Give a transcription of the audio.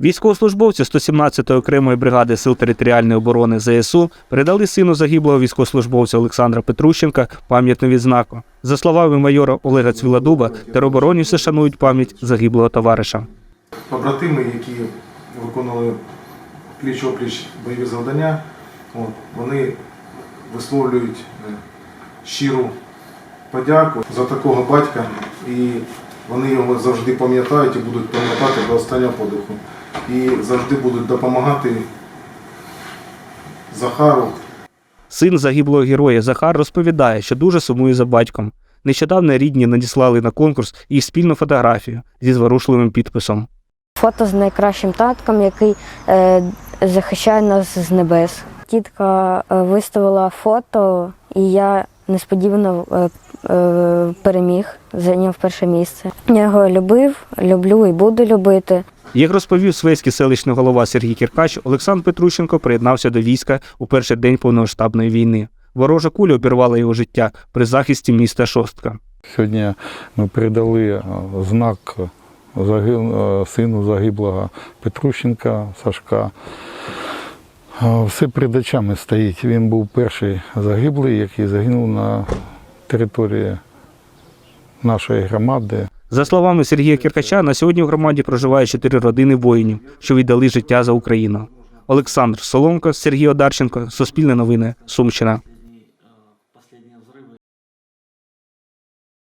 Військовослужбовці 117-ї окремої бригади сил територіальної оборони ЗСУ передали сину загиблого військовослужбовця Олександра Петрущенка пам'ятну відзнаку. За словами майора Олега Цвіладуба, тероборонівці шанують пам'ять загиблого товариша. побратими, які виконували пліч опліч бойові завдання, вони висловлюють е, щиру подяку за такого батька, і вони його завжди пам'ятають і будуть пам'ятати до останнього подиху. І завжди будуть допомагати Захару Син загиблого героя Захар розповідає, що дуже сумує за батьком. Нещодавно рідні надіслали на конкурс їх спільну фотографію зі зворушливим підписом. Фото з найкращим татком, який е, захищає нас з небес. Тітка е, виставила фото, і я несподівано е, е, переміг, зайняв перше місце. Я його любив, люблю і буду любити. Як розповів свейський селищний голова Сергій Кіркач, Олександр Петрущенко приєднався до війська у перший день повномасштабної війни. Ворожа куля обірвала його життя при захисті міста Шостка. Сьогодні ми передали е, знак сину загиблого Петрущенка Сашка. Все перед очами стоїть. Він був перший загиблий, який загинув на території нашої громади. За словами Сергія Кіркача, на сьогодні в громаді проживає чотири родини воїнів, що віддали життя за Україну. Олександр Соломко, Сергій Одарченко, Суспільне новини, Сумщина.